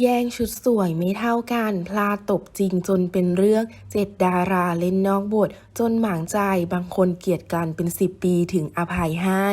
แย่งชุดสวยไม่เท่ากัน พลาดตบจริงจนเป็นเรื่อง เจ็ดดาราเล่นนอกบท จนหมางใจบางคนเกลียดกันเป็น10ปีถึงอภัยให้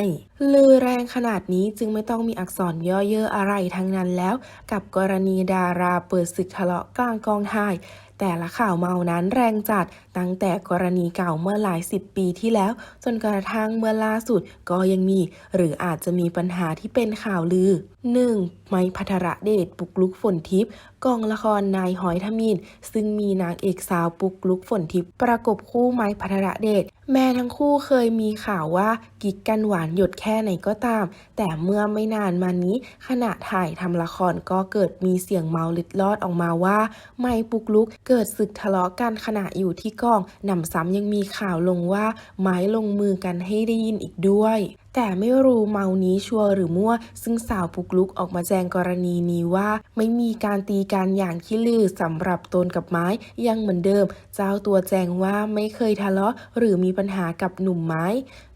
ลือแรงขนาดนี้จึงไม่ต้องมีอักษรย่อเยอะอะไรทั้งนั้นแล้ว กับกรณีดาราเปิดศึกทะเลาะกลางกองถ่าย แต่ละข่าวเมานั้นแรงจัด ตั้งแต่กรณีเก่าเมื่อหลายสิบปีที่แล้ว จนกระทั่งเมื่อล่าสุดก็ยังมี หรืออาจจะมีปัญหาที่เป็นข่าวลือ 1. ไม้พัทระเดชปุกลุกฝนทิพย์กองละครนายหอยทมินซึ่งมีนางเอกสาวปุกลุกฝนทิพย์ประกบคู่ไม้พัทระเดชแม้ทั้งคู่เคยมีข่าวว่ากิ๊กกันหวานหยดแค่ไหนก็ตาม แต่เมื่อไม่นานมานี้ขณะถ่ายทำละครก็เกิดมีเสียงเมาลิดลอดออกมาว่า ไม้ปุกลุกเกิดศึกทะเลาะกันขณะอยู่ที่กองนำซ้ำยังมีข่าวลงว่าไม้ลงมือกันให้ได้ยินอีกด้วย แต่ไม่รู้เมานี้ชัวร์หรือมั่ว ซึ่งสาวปุกลุกออกมาแจงกรณีนี้ว่า ไม่มีการตีกันอย่างที่ลือสำหรับตนกับไม้ยังเหมือนเดิม เจ้าตัวแจ้งว่าไม่เคยทะเลาะหรือมีปัญหากับหนุ่มไม้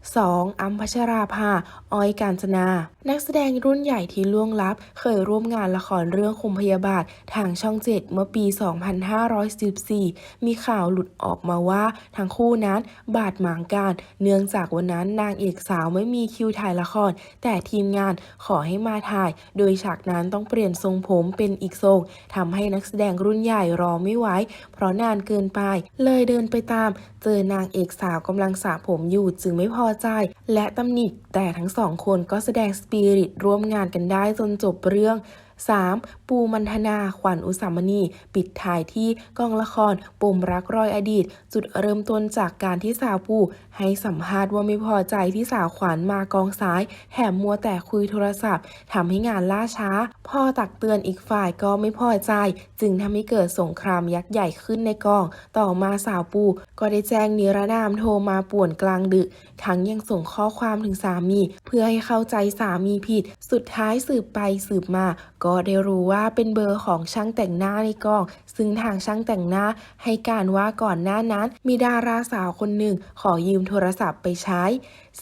2. อัมพัชราภา ออยการจนา นักแสดงรุ่นใหญ่ที่ล่วงลับ เคยร่วมงานละครเรื่องคุมพยาบาททางช่องเจ็ดเมื่อปี 2514 มีข่าวหลุดออกมาว่าทั้งคู่นั้นบาดหมางกัน เนื่องจากวันนั้นนางเอกสาวไม่มีคิวถ่ายละคร แต่ทีมงานขอให้มาถ่าย โดยฉากนั้นต้องเปลี่ยนทรงผมเป็นอีกทรงทำให้นักแสดงรุ่นใหญ่รอไม่ไหวเพราะนานเกินไป เลยเดินไปตาม เจอนางเอกสาวกำลังสระผมอยู่จึงไม่พอใจ และตำหนิแต่ทั้งสองคนก็แสดงสปิริตร่วมงานกันได้จนจบเรื่อง 3. ปูมันธนาขวัญอุสามณี ปิดท้ายที่กองละครปมรักรอยอดีต จุดเริ่มต้นจากการที่สาวปูให้สัมภาษณ์ว่าไม่พอใจที่สาวขวัญมากองซ้ายแถมมัวแต่คุยโทรศัพท์ทำให้งานล่าช้าพอตักเตือนอีกฝ่ายก็ไม่พอใจ จึงทำให้เกิดสงครามยักษ์ใหญ่ขึ้นในกอง ต่อมาสาวปูก็ได้แจ้งนิรนามโทรมาป่วนกลางดึก ทั้งยังส่งข้อความถึงสามี เพื่อให้เข้าใจสามีผิด สุดท้ายสืบไปสืบมาก็็ได้รู้ว่าเป็นเบอร์ของช่างแต่งหน้าในกอง ซึ่งทางช่างแต่งหน้าให้การว่าก่อนหน้านั้น มีดาราสาวคนหนึ่งขอยืมโทรศัพท์ไปใช้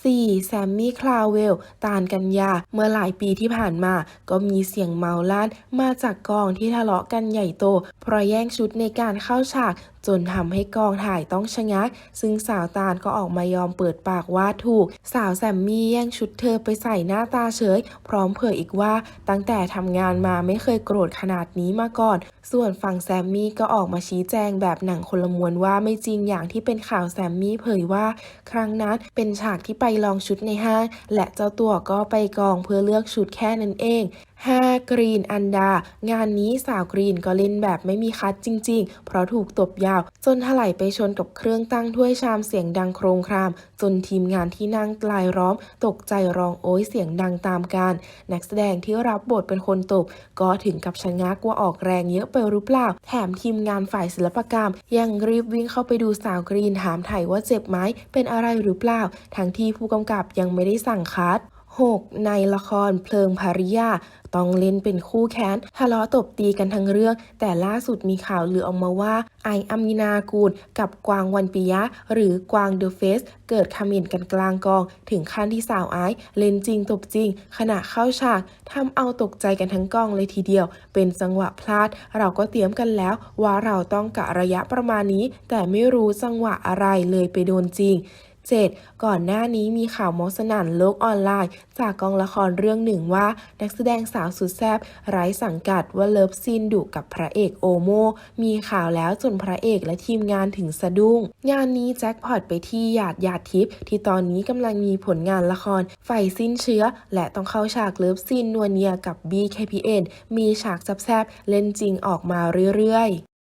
4. แซมมี่คลาวเวล ตาลกัญญา เมื่อหลายปีที่ผ่านมา ก็มีเสียงเมาลั่นมาจากกองที่ทะเลาะกันใหญ่โต เพราะแย่งชุดในการเข้าฉากจนทำให้กองถ่ายต้องชะงัก ซึ่งสาวตาลก็ออกมายอมเปิดปากว่าถูก สาวแซมมี่แย่งชุดเธอไปใส่หน้าตาเฉย พร้อมเผยอีกว่าตั้งแต่ทำงานมาไม่เคยโกรธขนาดนี้มาก่อน ส่วนฝั่งแซมมี่ก็ออกมาชี้แจงแบบหนังคนละมวนว่าไม่จริงอย่างที่เป็นข่าวแซมมี่เผยว่า ครั้งนั้นเป็นฉากที่ไปลองชุดในห้าง และเจ้าตัวก็ไปกองเพื่อเลือกชุดแค่นั้นเอง 5. กรีนอันดา งานนี้สาวกรีนก็เล่นแบบไม่มีคัดจริง ๆ เพราะถูกตบยาว จนถลายไปชนกับเครื่องตั้งถ้วยชามเสียงดังโครงคราม จนทีมงานที่นั่งลายล้อม ตกใจร้องโอยเสียงดังตามกันนักแสดงที่รับบทเป็นคนตบ ก็ถึงกับชะงักว่าออกแรงเยอะไปหรือเปล่า แถมทีมงานฝ่ายศิลปกรรม ยังรีบวิ่งเข้าไปดูสาวกรีนถามไถ่ว่าเจ็บไหมเป็นอะไรหรือเปล่าทั้งที่ผู้กำกับยังไม่ได้สั่งคัด 6. ในละครเพลิงภริยาต้องเล่นเป็นคู่แค้นทะเลาะตบตีกันทั้งเรื่อง แต่ล่าสุดมีข่าวลือออกมาว่า ไออามินากูล กับกวางวันปิยะ หรือกวางเดอะเฟส เกิดคอมเมนต์กันกลางกอง ถึงขั้นที่สาวไอเล่นจริงตบจริง ขณะเข้าฉากทำเอาตกใจกันทั้งกองเลยทีเดียว เป็นจังหวะพลาด เราก็เตรียมกันแล้ว ว่าเราต้องกะระยะประมาณนี้ แต่ไม่รู้จังหวะอะไรเลยไปโดนจริง 7. ก่อนหน้านี้มีข่าวมอสนั่นโลกออนไลน์ จากกองละครเรื่องหนึ่งว่า นักแสดงสาวสุดแซบไร้สังกัดว่าเลิฟซีนดุกับพระเอกโอโม มีข่าวแล้วจนพระเอกและทีมงานถึงสะดุ้ง งานนี้แจ็คพอตไปที่หยาดหยาดทิพย์ที่ตอนนี้กำลังมีผลงานละครไฟสิ้นเชื้อ และต้องเข้าฉากเลิฟซีนนัวเนียกับ BKPN มีฉากแซบๆเล่นจริงออกมาเรื่อยๆ